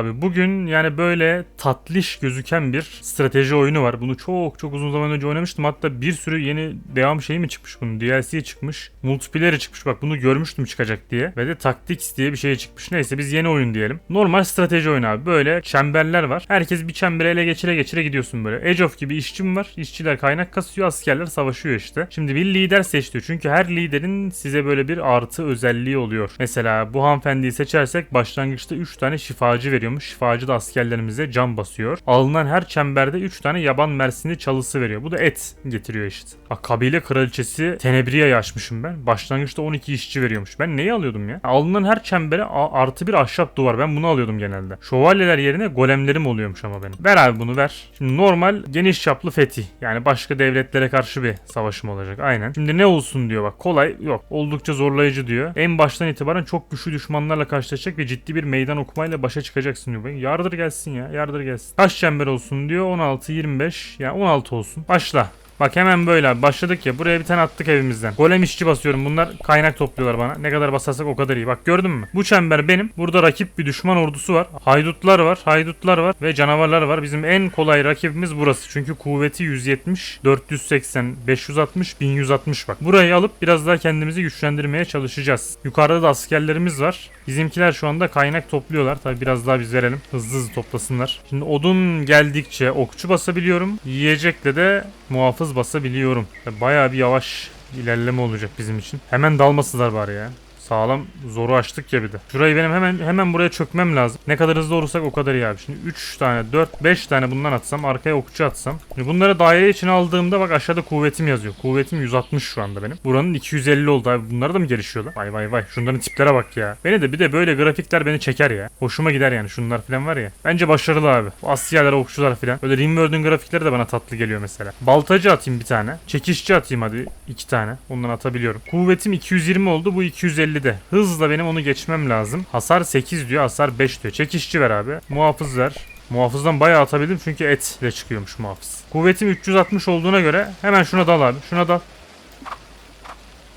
abi. Bugün yani böyle tatlış gözüken bir strateji oyunu var. Bunu çok çok uzun zaman önce oynamıştım. Hatta bir sürü yeni devam şeyi mi çıkmış bunun? DLC çıkmış. Multiplayer'i çıkmış. Bak bunu görmüştüm çıkacak diye. Ve de Tactics diye bir şey çıkmış. Neyse biz yeni oyun diyelim. Normal strateji oyunu abi. Böyle çemberler var. Herkes bir çembere ele geçire geçire gidiyorsun böyle. Age of gibi işçim var. İşçiler kaynak kasıyor. Askerler savaşıyor işte. Şimdi bir lider seçiyor. Çünkü her liderin size böyle bir artı özelliği oluyor. Mesela bu hanımefendiyi seçersek başlangıçta 3 tane şifacı veriyormuş. Şifacı da askerlerimize can basıyor. Alınan her çemberde 3 tane yaban mersini çalısı veriyor. Bu da et getiriyor işte. Bak kabile kraliçesi Tenebria'yı açmışım ben. Başlangıçta 12 işçi veriyormuş. Ben neyi alıyordum ya? Alınan her çembere artı bir ahşap duvar. Ben bunu alıyordum genelde. Şövalyeler yerine golemlerim oluyormuş ama benim. Ver abi bunu ver. Şimdi normal geniş çaplı fetih. Yani başka devletlere karşı bir savaşım olacak. Aynen. Şimdi ne olsun diyor bak. Kolay yok. Oldukça zorlayıcı diyor. En baştan itibaren çok güçlü düşmanlarla karşılaşacak ve ciddi bir meydan okumayla başa çıkacaksın diyor. Bak, Yardır gelsin ya. Yardır gelsin. Kaç çember olsun diyor. 16, 25. Ya 16 olsun. Başla. Bak hemen böyle abi. Başladık ya. Buraya bir tane attık evimizden. Golem işçi basıyorum. Bunlar kaynak topluyorlar bana. Ne kadar basarsak o kadar iyi. Bak gördün mü? Bu çember benim. Burada rakip bir düşman ordusu var. Haydutlar var. Haydutlar var. Ve canavarlar var. Bizim en kolay rakibimiz burası. Çünkü kuvveti 170, 480, 560, 1160 bak. Burayı alıp biraz daha kendimizi güçlendirmeye çalışacağız. Yukarıda da askerlerimiz var. Bizimkiler şu anda kaynak topluyorlar. Tabi biraz daha biz verelim. Hızlı hızlı toplasınlar. Şimdi odun geldikçe okçu basabiliyorum. Yiyecekle de muhafız basabiliyorum. Bayağı bir yavaş ilerleme olacak bizim için. Hemen dalmasınlar bari ya. Sağlam zoru açtık ya bir de. Şurayı benim hemen hemen buraya çökmem lazım. Ne kadar hızlı olursak o kadar iyi abi. Şimdi 3 tane, 4, 5 tane bundan atsam, arkaya okçu atsam. Şimdi bunları daire içine aldığımda bak aşağıda kuvvetim yazıyor. Kuvvetim 160 şu anda benim. Buranın 250 oldu abi. Bunlar da mı gelişiyorlar? Vay vay vay. Şunların tiplere bak ya. Beni de bir de böyle grafikler beni çeker ya. Hoşuma gider yani şunlar falan var ya. Bence başarılı abi. Askerler, okçular falan. Böyle Rimworld'ün grafikleri de bana tatlı geliyor mesela. Baltacı atayım bir tane. Çekişçi atayım hadi iki tane. Ondan atabiliyorum. Kuvvetim 220 oldu. Bu 250 de. Hızla benim onu geçmem lazım. Hasar 8 diyor. Hasar 5 diyor. Çekişçi ver abi. Muhafız ver. Muhafızdan bayağı atabildim çünkü etle çıkıyormuş muhafız. Kuvvetim 360 olduğuna göre hemen şuna dal abi. Şuna dal.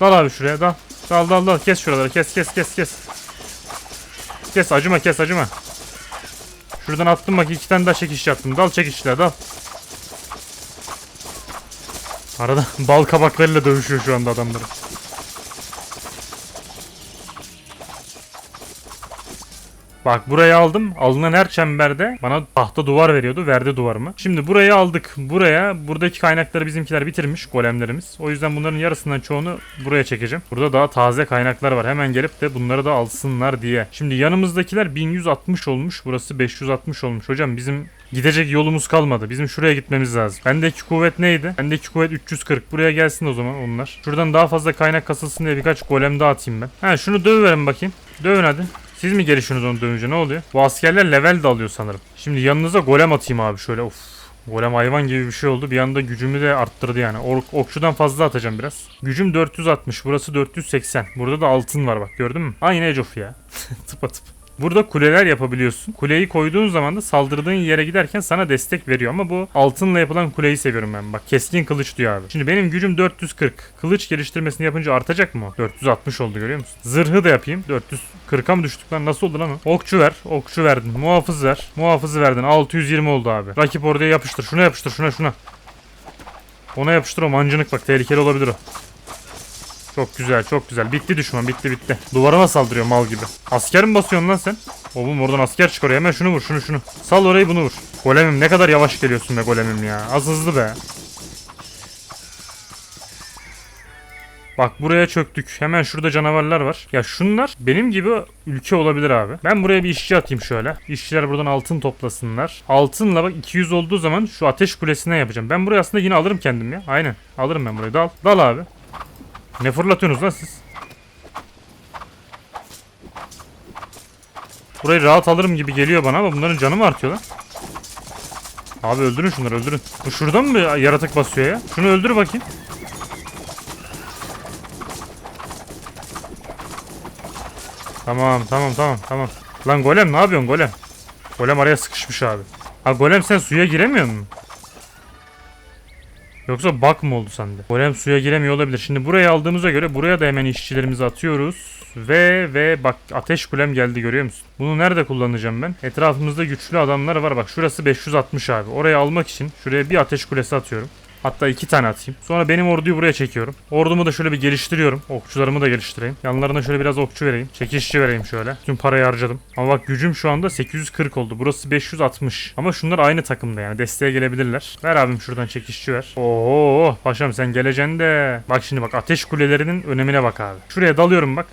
Dal abi şuraya dal. Dal dal dal. Kes şuraları. Kes kes kes kes. Kes acıma kes acıma. Şuradan attım bak iki tane daha çekiş yaptım. Dal çekişler dal. Arada bal kabaklarıyla dövüşüyor şu anda adamları. Bak burayı aldım. Alınan her çemberde bana tahta duvar veriyordu. Verdi duvarımı. Şimdi burayı aldık. Buraya buradaki kaynakları bizimkiler bitirmiş golemlerimiz. O yüzden bunların yarısından çoğunu buraya çekeceğim. Burada daha taze kaynaklar var. Hemen gelip de bunları da alsınlar diye. Şimdi yanımızdakiler 1160 olmuş. Burası 560 olmuş. Hocam bizim Gidecek yolumuz kalmadı. Bizim şuraya gitmemiz lazım. Bendeki kuvvet neydi? Bendeki kuvvet 340. Buraya gelsin o zaman onlar. Şuradan daha fazla kaynak kasılsın diye birkaç golem daha atayım ben. Ha şunu dövüverin bakayım. Dövün hadi. Siz mi gelişiyorsunuz onu dövünce ne oluyor? Bu askerler level de alıyor sanırım. Şimdi yanınıza golem atayım abi şöyle of. Golem hayvan gibi bir şey oldu. Bir anda gücümü de arttırdı yani. Ok- okçudan fazla atacağım biraz. Gücüm 460. Burası 480. Burada da altın var bak gördün mü? Aynı Age of ya. Tıpatıp. Burada kuleler yapabiliyorsun. Kuleyi koyduğun zaman da saldırdığın yere giderken sana destek veriyor ama bu altınla yapılan kuleyi seviyorum ben. Bak keskin kılıç diyor abi. Şimdi benim gücüm 440. Kılıç geliştirmesini yapınca artacak mı? o? 460 oldu görüyor musun? Zırhı da yapayım. 440'a mı düştük lan? Nasıl oldu lan o? Okçu ver. Okçu verdin. Muhafız ver. Muhafızı verdin. 620 oldu abi. Rakip oraya yapıştır. Şuna yapıştır. Şuna şuna. Ona yapıştır o mancınık bak tehlikeli olabilir o. Çok güzel çok güzel. Bitti düşman bitti bitti. Duvarıma saldırıyor mal gibi. Asker mi basıyorsun lan sen? Oğlum oradan asker çıkarıyor. Hemen şunu vur şunu şunu. Sal orayı bunu vur. Golemim ne kadar yavaş geliyorsun be golemim ya. Az hızlı be. Bak buraya çöktük. Hemen şurada canavarlar var. Ya şunlar benim gibi ülke olabilir abi. Ben buraya bir işçi atayım şöyle. İşçiler buradan altın toplasınlar. Altınla bak 200 olduğu zaman şu ateş kulesine yapacağım. Ben burayı aslında yine alırım kendim ya. Aynen. Alırım ben burayı. Dal. Dal abi. Ne fırlatıyorsunuz lan siz? Burayı rahat alırım gibi geliyor bana ama bunların canı mı artıyor lan? Abi öldürün şunları öldürün. Bu şuradan mı yaratık basıyor ya? Şunu öldür bakayım. Tamam tamam tamam tamam. Lan golem ne yapıyorsun golem? Golem araya sıkışmış abi. Ha golem sen suya giremiyor musun? Yoksa bug mı oldu sende? Golem suya giremiyor olabilir. Şimdi buraya aldığımıza göre buraya da hemen işçilerimizi atıyoruz. Ve ve bak ateş kulem geldi görüyor musun? Bunu nerede kullanacağım ben? Etrafımızda güçlü adamlar var. Bak şurası 560 abi. Oraya almak için şuraya bir ateş kulesi atıyorum. Hatta iki tane atayım. Sonra benim orduyu buraya çekiyorum. Ordumu da şöyle bir geliştiriyorum. Okçularımı da geliştireyim. Yanlarına şöyle biraz okçu vereyim. Çekişçi vereyim şöyle. Tüm parayı harcadım. Ama bak gücüm şu anda 840 oldu. Burası 560. Ama şunlar aynı takımda yani. Desteğe gelebilirler. Ver abim şuradan çekişçi ver. Oo paşam sen geleceksin de. Bak şimdi bak ateş kulelerinin önemine bak abi. Şuraya dalıyorum bak.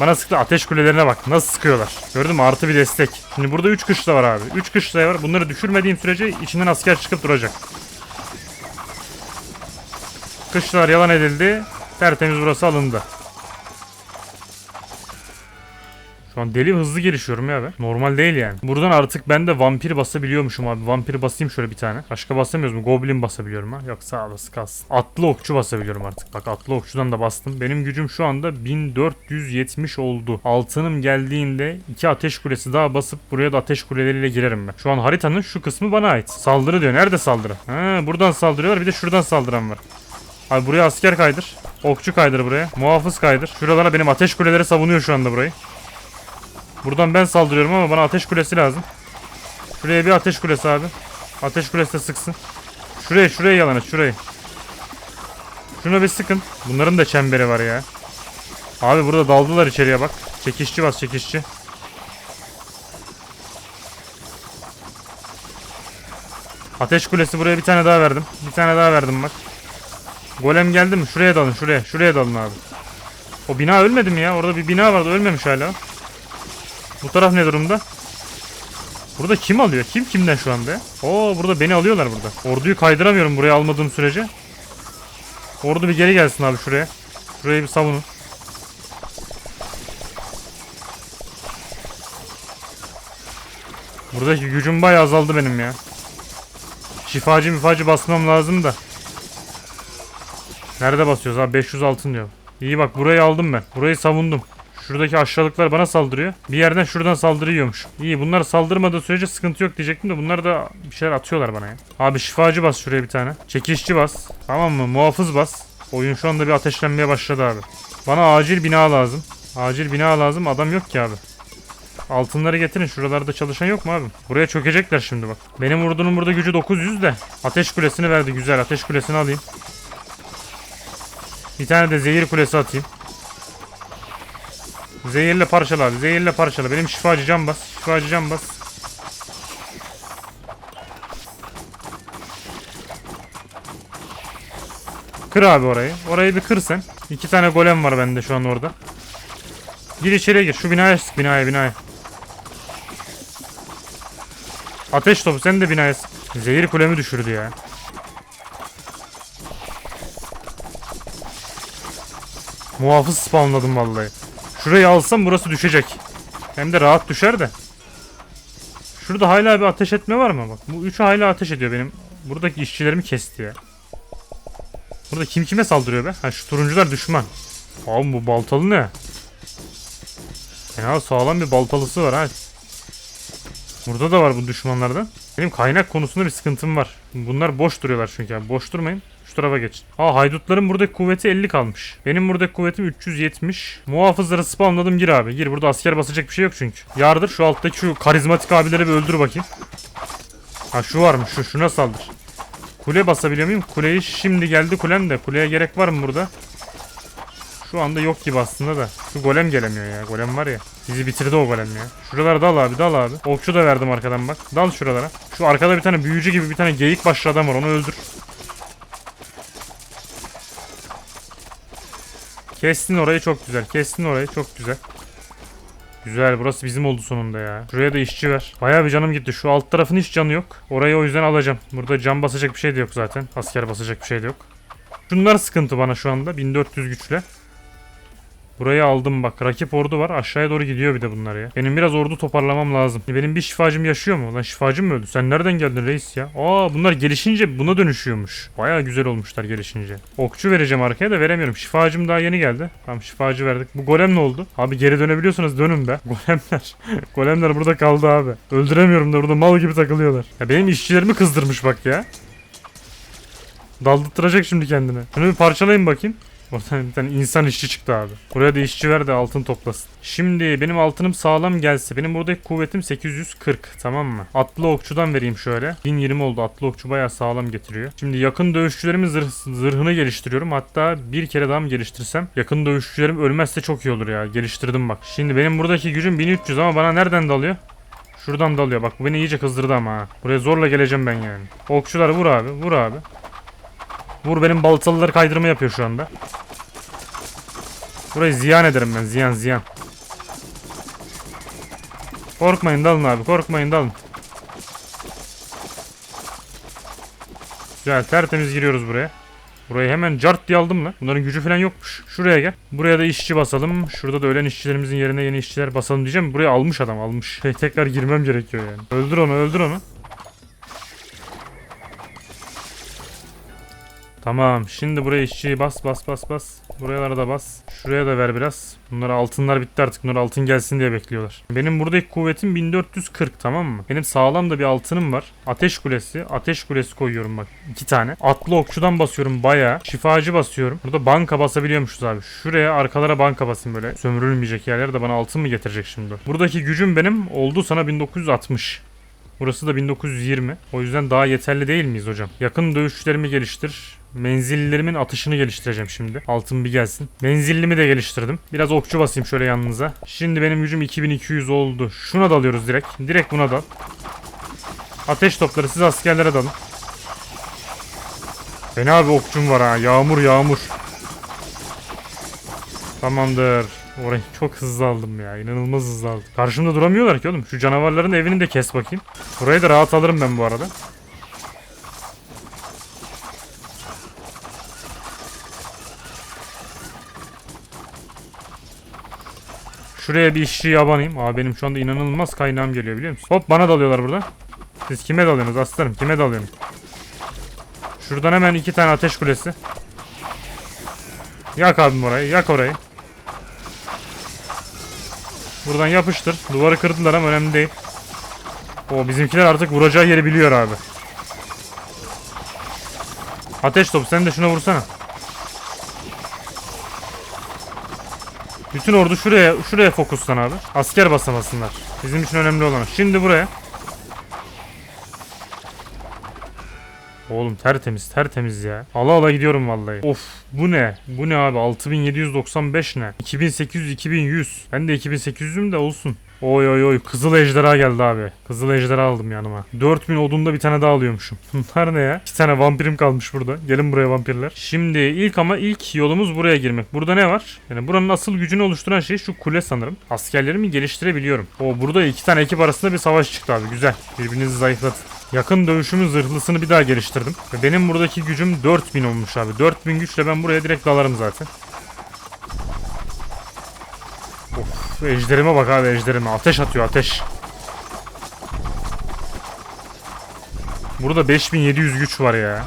Bana sıktı ateş kulelerine bak. Nasıl sıkıyorlar. Gördün mü? Artı bir destek. Şimdi burada 3 kışla var abi. 3 kışla var. Bunları düşürmediğim sürece içinden asker çıkıp duracak. Kışlar yalan edildi. Tertemiz burası alındı. Şu an deli hızlı gelişiyorum ya ben. Normal değil yani. Buradan artık ben de vampir basabiliyormuşum abi. Vampir basayım şöyle bir tane. Başka basamıyoruz mu? Goblin basabiliyorum ha. Yok sağ olasın kalsın. Atlı okçu basabiliyorum artık. Bak atlı okçudan da bastım. Benim gücüm şu anda 1470 oldu. Altınım geldiğinde iki ateş kulesi daha basıp buraya da ateş kuleleriyle girerim ben. Şu an haritanın şu kısmı bana ait. Saldırı diyor. Nerede saldırı? Ha, buradan saldırıyorlar. Bir de şuradan saldıran var. Abi buraya asker kaydır. Okçu kaydır buraya. Muhafız kaydır. Şuralara benim ateş kuleleri savunuyor şu anda burayı. Buradan ben saldırıyorum ama bana ateş kulesi lazım. Şuraya bir ateş kulesi abi. Ateş kulesi de sıksın. Şuraya şuraya yalan et şurayı. Şuna bir sıkın. Bunların da çemberi var ya. Abi burada daldılar içeriye bak. Çekişçi bas çekişçi. Ateş kulesi buraya bir tane daha verdim. Bir tane daha verdim bak. Golem geldi mi? Şuraya dalın şuraya. Şuraya dalın abi. O bina ölmedi mi ya? Orada bir bina vardı ölmemiş hala. Bu taraf ne durumda? Burada kim alıyor? Kim kimden şu anda? Oo burada beni alıyorlar burada. Orduyu kaydıramıyorum buraya almadığım sürece. Ordu bir geri gelsin abi şuraya. Şurayı bir savunun. Buradaki gücüm bayağı azaldı benim ya. Şifacı mifacı basmam lazım da. Nerede basıyoruz abi? 500 altın diyor. İyi bak burayı aldım ben. Burayı savundum. Şuradaki aşağılıklar bana saldırıyor. Bir yerden şuradan saldırıyormuş. İyi bunlar saldırmadığı sürece sıkıntı yok diyecektim de bunlar da bir şeyler atıyorlar bana ya. Abi şifacı bas şuraya bir tane. Çekişçi bas. Tamam mı? Muhafız bas. Oyun şu anda bir ateşlenmeye başladı abi. Bana acil bina lazım. Acil bina lazım. Adam yok ki abi. Altınları getirin. Şuralarda çalışan yok mu abi? Buraya çökecekler şimdi bak. Benim ordunun burada gücü 900 de. Ateş kulesini verdi. Güzel. Ateş kulesini alayım. Bir tane de zehir kulesi atayım. Zehirle parçala abi. Zehirle parçala. Benim şifacı can bas. Şifacı can bas. Kır abi orayı. Orayı bir kır sen. İki tane golem var bende şu an orada. Gir içeriye gir. Şu binaya sık. Binaya binaya. Ateş topu sen de binaya sık. Zehir kulemi düşürdü ya. Muhafız spawnladım vallahi. Şurayı alsam burası düşecek. Hem de rahat düşer de. Şurada hala bir ateş etme var mı? Bak bu üçü hala ateş ediyor benim. Buradaki işçilerimi kesti ya. Burada kim kime saldırıyor be? Ha şu turuncular düşman. Abi bu baltalı ne? Ya sağlam bir baltalısı var ha. Burada da var bu düşmanlardan. Benim kaynak konusunda bir sıkıntım var. Bunlar boş duruyorlar çünkü. Boş durmayın. Şu tarafa geçin. Aa haydutların buradaki kuvveti 50 kalmış. Benim buradaki kuvvetim 370. Muhafızları spawnladım gir abi. Gir burada asker basacak bir şey yok çünkü. Yardır şu alttaki şu karizmatik abileri bir öldür bakayım. Ha şu varmış şu şuna saldır. Kule basabiliyor muyum? Kuleyi şimdi geldi kulem de. Kuleye gerek var mı burada? Şu anda yok gibi aslında da. Şu golem gelemiyor ya. Golem var ya. Bizi bitirdi o golem ya. Şuralara dal abi dal abi. Okçu da verdim arkadan bak. Dal şuralara. Şu arkada bir tane büyücü gibi bir tane geyik başlı adam var. Onu öldür. Kestin orayı çok güzel. Kestin orayı çok güzel. Güzel burası bizim oldu sonunda ya. Şuraya da işçi ver. Bayağı bir canım gitti. Şu alt tarafın hiç canı yok. Orayı o yüzden alacağım. Burada can basacak bir şey de yok zaten. Asker basacak bir şey de yok. Şunlar sıkıntı bana şu anda. 1400 güçle. Burayı aldım bak. Rakip ordu var. Aşağıya doğru gidiyor bir de bunlar ya. Benim biraz ordu toparlamam lazım. Benim bir şifacım yaşıyor mu? Lan şifacım mı öldü? Sen nereden geldin reis ya? Aa bunlar gelişince buna dönüşüyormuş. Baya güzel olmuşlar gelişince. Okçu vereceğim arkaya da veremiyorum. Şifacım daha yeni geldi. Tamam şifacı verdik. Bu golem ne oldu? Abi geri dönebiliyorsanız dönün be. Golemler. Golemler burada kaldı abi. Öldüremiyorum da burada mal gibi takılıyorlar. Ya benim işçilerimi kızdırmış bak ya. Daldırtacak şimdi kendine. Şunu bir parçalayın bakayım. Oradan bir tane insan işçi çıktı abi. Buraya da işçi ver de altın toplasın. Şimdi benim altınım sağlam gelse. Benim buradaki kuvvetim 840 tamam mı? Atlı okçudan vereyim şöyle. 1020 oldu. Atlı okçu bayağı sağlam getiriyor. Şimdi yakın dövüşçülerimin zırh, zırhını geliştiriyorum. Hatta bir kere daha mı geliştirsem? Yakın dövüşçülerim ölmezse çok iyi olur ya. Geliştirdim bak. Şimdi benim buradaki gücüm 1300 ama bana nereden dalıyor? Şuradan dalıyor. Bak bu beni iyice kızdırdı ama ha. Buraya zorla geleceğim ben yani. Okçuları vur abi. Vur abi. Vur benim baltalıları kaydırma yapıyor şu anda. Burayı ziyan ederim ben. Ziyan ziyan. Korkmayın dalın abi. Korkmayın dalın. Güzel tertemiz giriyoruz buraya. Burayı hemen cart diye aldım lan. Bunların gücü falan yokmuş. Şuraya gel. Buraya da işçi basalım. Şurada da ölen işçilerimizin yerine yeni işçiler basalım diyeceğim. Buraya almış adam almış. Şey, tekrar girmem gerekiyor yani. Öldür onu öldür onu. Tamam. Şimdi buraya işçiyi bas bas bas bas. Buralara da bas. Şuraya da ver biraz. Bunlara altınlar bitti artık. Bunlar altın gelsin diye bekliyorlar. Benim buradaki kuvvetim 1440 tamam mı? Benim sağlam da bir altınım var. Ateş kulesi. Ateş kulesi koyuyorum bak. iki tane. Atlı okçudan basıyorum bayağı. Şifacı basıyorum. Burada banka basabiliyormuşuz abi. Şuraya arkalara banka basayım böyle. Sömürülmeyecek yerlere de bana altın mı getirecek şimdi? Buradaki gücüm benim oldu sana 1960. Burası da 1920. O yüzden daha yeterli değil miyiz hocam? Yakın dövüşçülerimi geliştir. Menzillerimin atışını geliştireceğim şimdi. Altın bir gelsin. Menzillimi de geliştirdim. Biraz okçu basayım şöyle yanınıza. Şimdi benim gücüm 2200 oldu. Şuna dalıyoruz direkt. Direkt buna dal. Ateş topları siz askerlere dalın. Ben abi okçum var ha. Yağmur yağmur. Tamamdır. Orayı çok hızlı aldım ya. İnanılmaz hızlı aldım. Karşımda duramıyorlar ki oğlum. Şu canavarların evini de kes bakayım. Burayı da rahat alırım ben bu arada. Şuraya bir işçi yabanayım. Aa benim şu anda inanılmaz kaynağım geliyor biliyor musun? Hop bana dalıyorlar burada. Siz kime dalıyorsunuz aslanım? Kime dalıyorsunuz? Şuradan hemen iki tane ateş kulesi. Yak abim orayı. Yak orayı. Buradan yapıştır. Duvarı kırdılar ama önemli değil. O bizimkiler artık vuracağı yeri biliyor abi. Ateş topu sen de şuna vursana. Bütün ordu şuraya şuraya fokuslan abi. Asker basamasınlar. Bizim için önemli olan. Şimdi buraya. Oğlum tertemiz tertemiz ya. Ala ala gidiyorum vallahi. Of bu ne? Bu ne abi? 6795 ne? 2800 2100. Ben de 2800'üm de olsun. Oy oy oy kızıl ejderha geldi abi. Kızıl ejderha aldım yanıma. 4000 odunda bir tane daha alıyormuşum. Bunlar ne ya? İki tane vampirim kalmış burada. Gelin buraya vampirler. Şimdi ilk ama ilk yolumuz buraya girmek. Burada ne var? Yani buranın asıl gücünü oluşturan şey şu kule sanırım. Askerlerimi geliştirebiliyorum. O burada iki tane ekip arasında bir savaş çıktı abi. Güzel. Birbirinizi zayıflatın. Yakın dövüşümün zırhlısını bir daha geliştirdim. Benim buradaki gücüm 4000 olmuş abi. 4000 güçle ben buraya direkt dalarım zaten. Of ejderime bak abi ejderime. Ateş atıyor ateş. Burada 5700 güç var ya.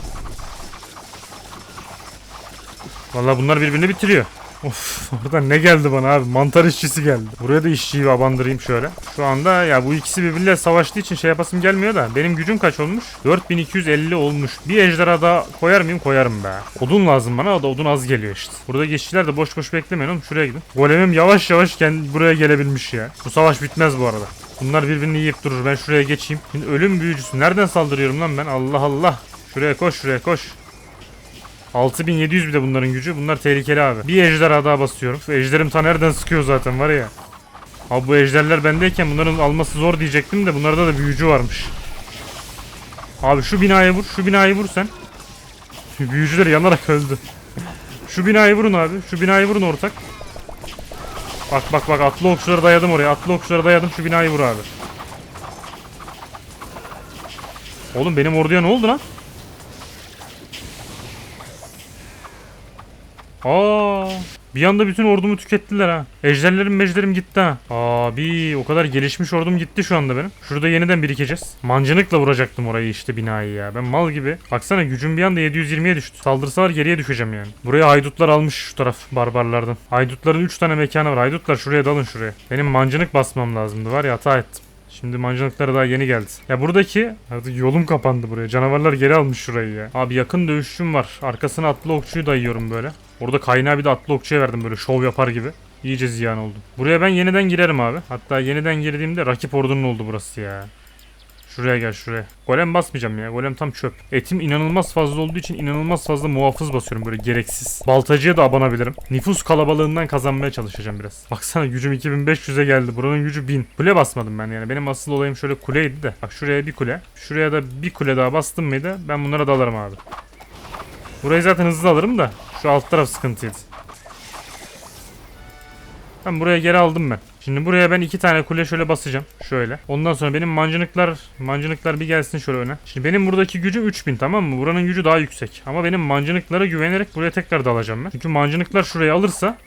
Vallahi bunlar birbirini bitiriyor. Of oradan ne geldi bana abi? Mantar işçisi geldi. Buraya da işçiyi abandırayım şöyle. Şu anda ya bu ikisi birbiriyle savaştığı için şey yapasım gelmiyor da. Benim gücüm kaç olmuş? 4250 olmuş. Bir ejderha daha koyar mıyım? Koyarım be. Odun lazım bana. O da odun az geliyor işte. Burada işçiler de boş boş beklemeyin oğlum. Şuraya gidin. Golemim yavaş yavaş kendi buraya gelebilmiş ya. Bu savaş bitmez bu arada. Bunlar birbirini yiyip durur. Ben şuraya geçeyim. Şimdi ölüm büyücüsü. Nereden saldırıyorum lan ben? Allah Allah. Şuraya koş şuraya koş. 6700 bir de bunların gücü. Bunlar tehlikeli abi. Bir ejderha daha basıyorum. Ejderim ta nereden sıkıyor zaten var ya. Abi bu ejderler bendeyken bunların alması zor diyecektim de bunlarda da büyücü varmış. Abi şu binaya vur. Şu binayı vur sen. Büyücüler yanarak öldü. Şu binayı vurun abi. Şu binayı vurun ortak. Bak bak bak atlı okçuları dayadım oraya. Atlı okçuları dayadım. Şu binayı vur abi. Oğlum benim orduya ne oldu lan? Aa, bir anda bütün ordumu tükettiler ha. Ejderlerim mejderim gitti ha. Abi o kadar gelişmiş ordum gitti şu anda benim. Şurada yeniden birikeceğiz. Mancınıkla vuracaktım orayı işte binayı ya. Ben mal gibi. Baksana gücüm bir anda 720'ye düştü. Saldırsalar geriye düşeceğim yani. Buraya haydutlar almış şu taraf barbarlardan. Haydutların 3 tane mekanı var. Haydutlar şuraya dalın şuraya. Benim mancınık basmam lazımdı var ya hata ettim. Şimdi mancınıkları daha yeni geldi. Ya buradaki artık yolum kapandı buraya. Canavarlar geri almış şurayı ya. Abi yakın dövüşçüm var. Arkasına atlı okçuyu dayıyorum böyle. Orada kaynağı bir de atlı okçuya verdim böyle şov yapar gibi. İyice ziyan oldu. Buraya ben yeniden girerim abi. Hatta yeniden girdiğimde rakip ordunun oldu burası ya. Şuraya gel şuraya. Golem basmayacağım ya. Golem tam çöp. Etim inanılmaz fazla olduğu için inanılmaz fazla muhafız basıyorum böyle gereksiz. Baltacıya da abanabilirim. Nüfus kalabalığından kazanmaya çalışacağım biraz. Baksana gücüm 2500'e geldi. Buranın gücü 1000. Kule basmadım ben yani. Benim asıl olayım şöyle kuleydi de. Bak şuraya bir kule. Şuraya da bir kule daha bastım mıydı ben bunlara dalarım abi. Burayı zaten hızlı alırım da. Şu alt taraf sıkıntıydı. Ben buraya geri aldım ben. Şimdi buraya ben iki tane kule şöyle basacağım. Şöyle. Ondan sonra benim mancınıklar mancınıklar bir gelsin şöyle öne. Şimdi benim buradaki gücüm 3000 tamam mı? Buranın gücü daha yüksek. Ama benim mancınıklara güvenerek buraya tekrar dalacağım ben. Çünkü mancınıklar şurayı alırsa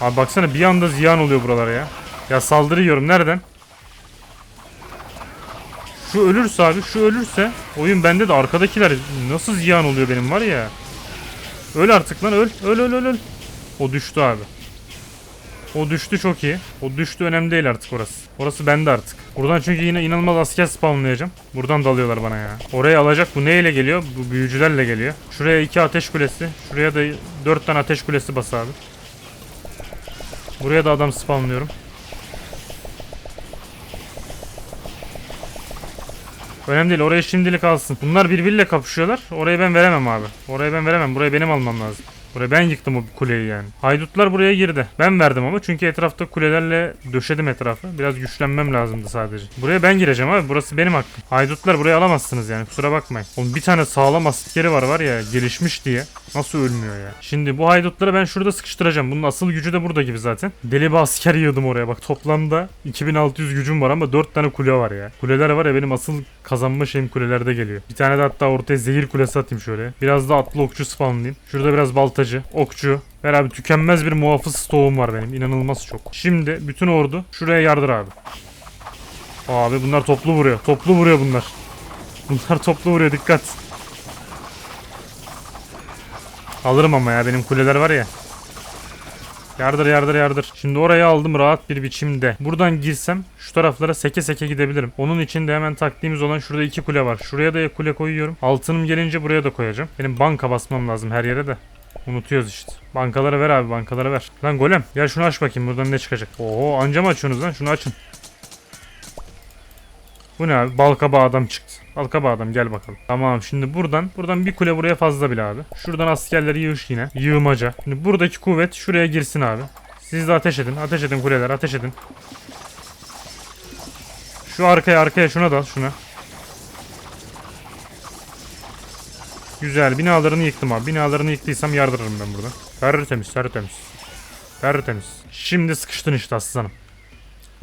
Abi baksana bir anda ziyan oluyor buralara ya. Ya saldırıyorum nereden? Şu ölürse abi şu ölürse oyun bende de arkadakiler nasıl ziyan oluyor benim var ya. Öl artık lan öl. Öl öl öl öl. O düştü abi. O düştü çok iyi. O düştü önemli değil artık orası. Orası bende artık. Buradan çünkü yine inanılmaz asker spawnlayacağım. Buradan dalıyorlar bana ya. Oraya alacak bu neyle geliyor? Bu büyücülerle geliyor. Şuraya iki ateş kulesi. Şuraya da dört tane ateş kulesi bas abi. Buraya da adam spawnlıyorum. Önemli değil. Oraya şimdilik alsın. Bunlar birbiriyle kapışıyorlar. Orayı ben veremem abi. Orayı ben veremem. Burayı benim almam lazım. Buraya ben yıktım o kuleyi yani. Haydutlar buraya girdi. Ben verdim ama çünkü etrafta kulelerle döşedim etrafı. Biraz güçlenmem lazımdı sadece. Buraya ben gireceğim abi. Burası benim hakkım. Haydutlar buraya alamazsınız yani. Kusura bakmayın. Oğlum bir tane sağlam askeri var var ya gelişmiş diye. Nasıl ölmüyor ya? Şimdi bu haydutları ben şurada sıkıştıracağım. Bunun asıl gücü de burada gibi zaten. Deli bir asker yığdım oraya. Bak toplamda 2600 gücüm var ama 4 tane kule var ya. Kuleler var ya benim asıl kazanma şeyim kulelerde geliyor. Bir tane de hatta ortaya zehir kulesi atayım şöyle. Biraz da atlı okçu spawnlayayım. Şurada biraz baltacı, okçu. Ver abi tükenmez bir muhafız stoğum var benim. İnanılmaz çok. Şimdi bütün ordu şuraya yardır abi. Abi bunlar toplu vuruyor. Toplu vuruyor bunlar. Bunlar toplu vuruyor dikkat. Alırım ama ya benim kuleler var ya. Yardır yardır yardır. Şimdi orayı aldım rahat bir biçimde. Buradan girsem şu taraflara seke seke gidebilirim. Onun için de hemen taktiğimiz olan şurada iki kule var. Şuraya da kule koyuyorum. Altınım gelince buraya da koyacağım. Benim banka basmam lazım her yere de. Unutuyoruz işte. Bankalara ver abi bankalara ver. Lan golem gel şunu aç bakayım buradan ne çıkacak. Oo anca mı açıyorsunuz lan şunu açın. Bu ne abi? Balkaba adam çıktı. Balkaba adam gel bakalım. Tamam şimdi buradan buradan bir kule buraya fazla bile abi. Şuradan askerleri yığış yine. Yığmaca. Şimdi buradaki kuvvet şuraya girsin abi. Siz de ateş edin. Ateş edin kuleler ateş edin. Şu arkaya arkaya şuna dal şuna. Güzel binalarını yıktım abi. Binalarını yıktıysam yardırırım ben burada. Tertemiz tertemiz. Tertemiz. Şimdi sıkıştın işte aslanım.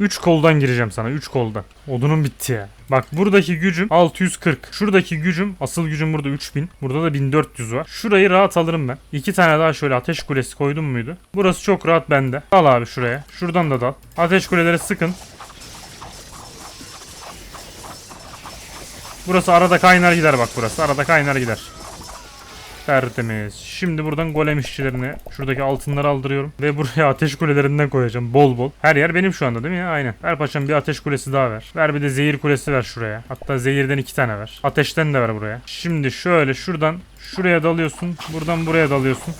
3 koldan gireceğim sana 3 koldan. Odunun bitti ya. Bak buradaki gücüm 640. Şuradaki gücüm asıl gücüm burada 3000. Burada da 1400 var. Şurayı rahat alırım ben. 2 tane daha şöyle ateş kulesi koydum muydu? Burası çok rahat bende. Dal abi şuraya. Şuradan da dal. Ateş kuleleri sıkın. Burası arada kaynar gider bak burası. Arada kaynar gider. Tertemiz. Şimdi buradan golem işçilerini şuradaki altınları aldırıyorum. Ve buraya ateş kulelerinden koyacağım bol bol. Her yer benim şu anda değil mi ya? Aynen. Ver paşam bir ateş kulesi daha ver. Ver bir de zehir kulesi ver şuraya. Hatta zehirden iki tane ver. Ateşten de ver buraya. Şimdi şöyle şuradan şuraya dalıyorsun. Buradan buraya dalıyorsun.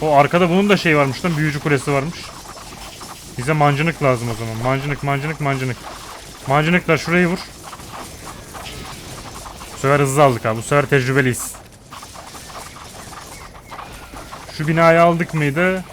O arkada bunun da şey varmış lan. Büyücü kulesi varmış. Bize mancınık lazım o zaman. Mancınık mancınık mancınık. Mancınıklar şurayı vur. Bu sefer hızlı aldık abi. Bu sefer tecrübeliyiz. Şu binayı aldık mıydı?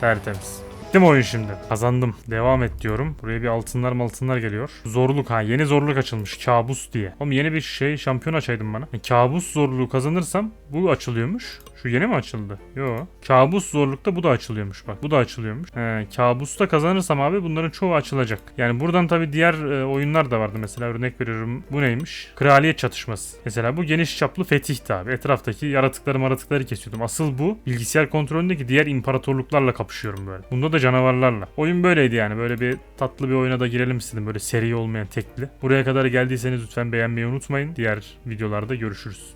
Tertemiz. Bitti mi oyun şimdi? Kazandım. Devam et diyorum. Buraya bir altınlar altınlar geliyor. Zorluk ha yeni zorluk açılmış. Kabus diye. Oğlum yeni bir şey şampiyon açaydın bana. E, kabus zorluğu kazanırsam bu açılıyormuş. Şu yeni mi açıldı? Yo. Kabus zorlukta bu da açılıyormuş bak. Bu da açılıyormuş. He, kabusta kazanırsam abi bunların çoğu açılacak. Yani buradan tabi diğer e, oyunlar da vardı. Mesela örnek veriyorum. Bu neymiş? Kraliyet çatışması. Mesela bu geniş çaplı fetihti abi. Etraftaki yaratıkları maratıkları kesiyordum. Asıl bu bilgisayar kontrolündeki diğer imparatorluklarla kapışıyorum böyle. Bunda da canavarlarla. Oyun böyleydi yani. Böyle bir tatlı bir oyuna da girelim istedim. Böyle seri olmayan tekli. Buraya kadar geldiyseniz lütfen beğenmeyi unutmayın. Diğer videolarda görüşürüz.